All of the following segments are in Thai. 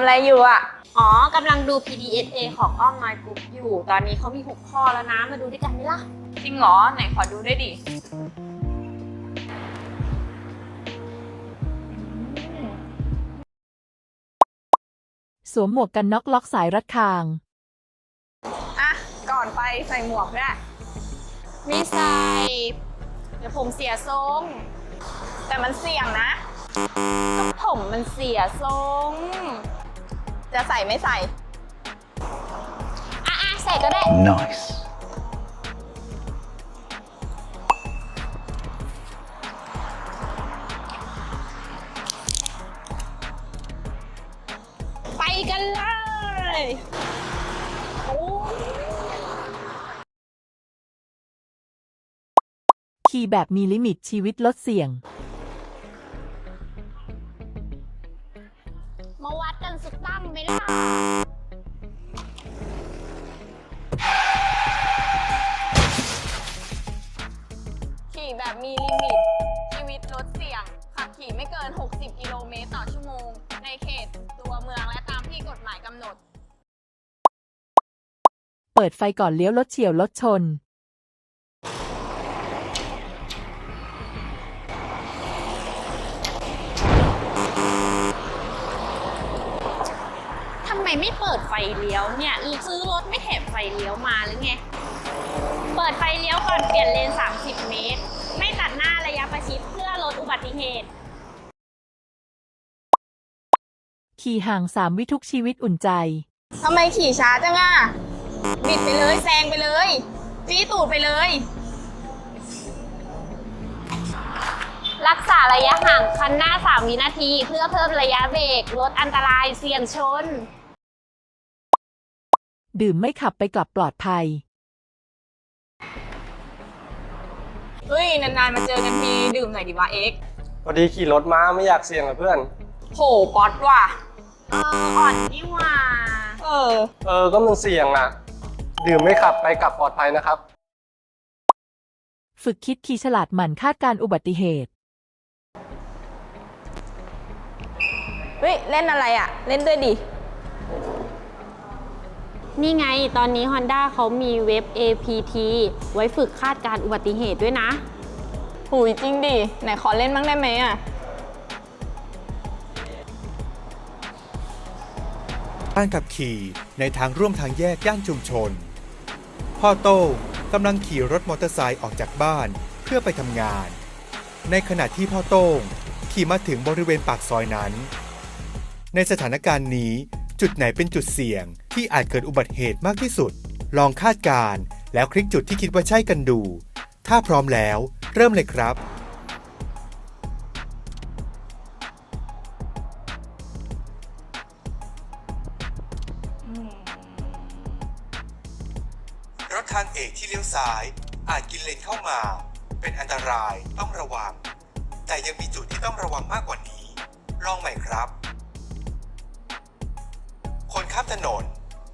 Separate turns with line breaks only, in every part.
อะไรอยู่อะ
อ๋อกำลังดู PDSA ของอ้อมน้อยกรุ๊ปอยู่ ตอนนี้เขามี 6 ข้อแล้วนะ มาดูด้วยกันไหมล่ะ
จริงเหรอ ไหนขอดูได้ดิ
สวมหมวกกันน็อกล็อกสายรัดคาง
อะ ก่อนไปใส่หมวกด้วย
ไม่ใส่ เดี๋ยวผมเสียทรง
แต่มันเสี่ยงนะ
ก็ผมมันเสียทรง
จะใส่ไม่ใส่
อะอะใส่ก็ได้
Nice.
ไปกันเลย
ขี่แบบมีลิมิตชีวิตลดเสี่ยง
ไหมล่ะ
ขี่แบบมีลิมิต ชีวิตลดเสี่ยง ขับขี่ไม่เกิน 60 กิโลเมตรต่อชั่วโมง ในเขตตัวเมืองและตามที่กฎหมายกำหนด
เปิดไฟก่อนเลี้ยวรถเฉียวรถชนำ
ไมไม่เปิดไฟเลี้ยวเนี่ยซื้อรถไม่แถมไฟเลี้ยวมาหรือไง เปิดไฟเลี้ยวก่อนเปลี่ยนเลน 30 เมตร ไม่ตัดหน้าระยะประชิดเพื่อลดอุบัติเหตุ
ขี่ห่างสามวิทุกชีวิตอุ่นใจ
ทำไมขี่ช้าจังอะ บิดไปเลยแซงไปเลย จี้ตูดไปเลย
รักษาระยะห่างคันหน้า 3 วินาที เพื่อเพิ่มระยะเบรกลดอันตรายเสี่ยงชน
ดื่มไม่ขับไปกลับปลอดภัย
เฮ้ย นานๆ มาเจอกันทีดื่มหน่อยดิวะเอ็กซ์
พอดีขี่รถมาไม่อยากเสี่ยงกับเพื่อน
โหป๊อตว่ะ
เออ อ่อนนี่หว่า
เออ
เออ ก็มันเสี่ยงอะ ดื่มไม่ขับไปกลับปลอดภัยนะครับ
ฝึกคิดขี่ฉลาดหมั่นคาดการอุบัติเหตุ
เฮ้ย เล่นอะไรอะ เล่นด้วยดิ
นี่ไงตอนนี้ Honda เขามีเว็บ APT ไว้ฝึกคาดการณ์อุบัติเหตุด้วยนะ
หูยจริงดิ ไหนขอเล่นบ้างได้ไหมอะ
การขับขี่ในทางร่วมทางแยกย่านชุมชน พ่อโต้งกำลังขี่รถมอเตอร์ไซค์ออกจากบ้านเพื่อไปทำงาน ในขณะที่พ่อโต้งขี่มาถึงบริเวณปากซอยนั้น ในสถานการณ์นี้ จุดไหนเป็นจุดเสี่ยง ที่อาจเกิดอุบัติเหตุมากที่สุด ลองคาดการณ์แล้วคลิกจุดที่คิดว่าใช่กันดู ถ้าพร้อมแล้ว เริ่มเลยครับรถทางเอกที่เลี้ยวซ้าย อาจกินเลนเข้ามา เป็นอันตรายต้องระวัง แต่ยังมีจุดที่ต้องระวังมากกว่านี้ ลองใหม่ครับ ข้ามถนน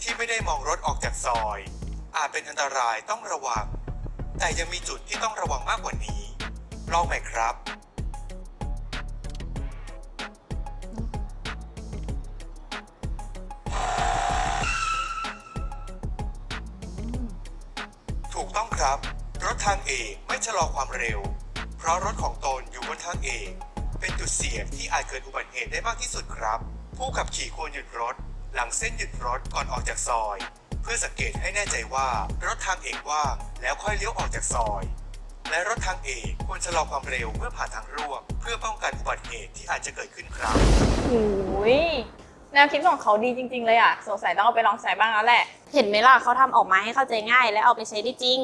ที่ไม่ได้มองรถออกจากซอย อาจเป็นอันตรายต้องระวัง แต่ยังมีจุดที่ต้องระวังมากกว่านี้ ลองใหม่ครับ ถูกต้องครับ รถทางเอกไม่ชะลอความเร็ว เพราะรถของตนอยู่บนทางเอกเป็นจุดเสี่ยงที่อาจเกิดอุบัติเหตุได้มากที่สุดครับ ผู้ขับขี่ควรหยุดรถ หลังเส้นหยุดรถก่อนออกจากซอย เพื่อสังเกตให้แน่ใจว่ารถทางเอกว่างแล้วค่อยเลี้ยวออกจากซอย และรถทางเอกควรชะลอความเร็วเมื่อผ่านทางร่วม เพื่อป้องกันอุบัติเหตุที่อาจจะเกิดขึ้นครับ
หูยแนวคิดของเขาดีจริง ๆ เลยอะ สงสัยต้องเอาไปลองใช้บ้างแล้วแหละ
เห็นไหมล่ะเขาทำออกมาให้เข้าใจง่าย และเอาไปใช้ได้จริง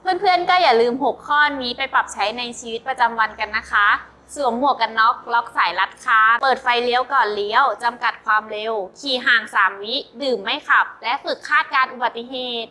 เพื่อนๆก็อย่าลืม 6 ข้อนี้ไปปรับใช้ในชีวิตประจำวันกันนะคะ สวมหมวกกันน็อกล็อกสายรัดคาเปิดไฟเลี้ยวก่อนเลี้ยวจำกัดความเร็ว ขี่ห่าง 3 วิ ดื่มไม่ขับ และฝึกคาดการอุบัติเหตุ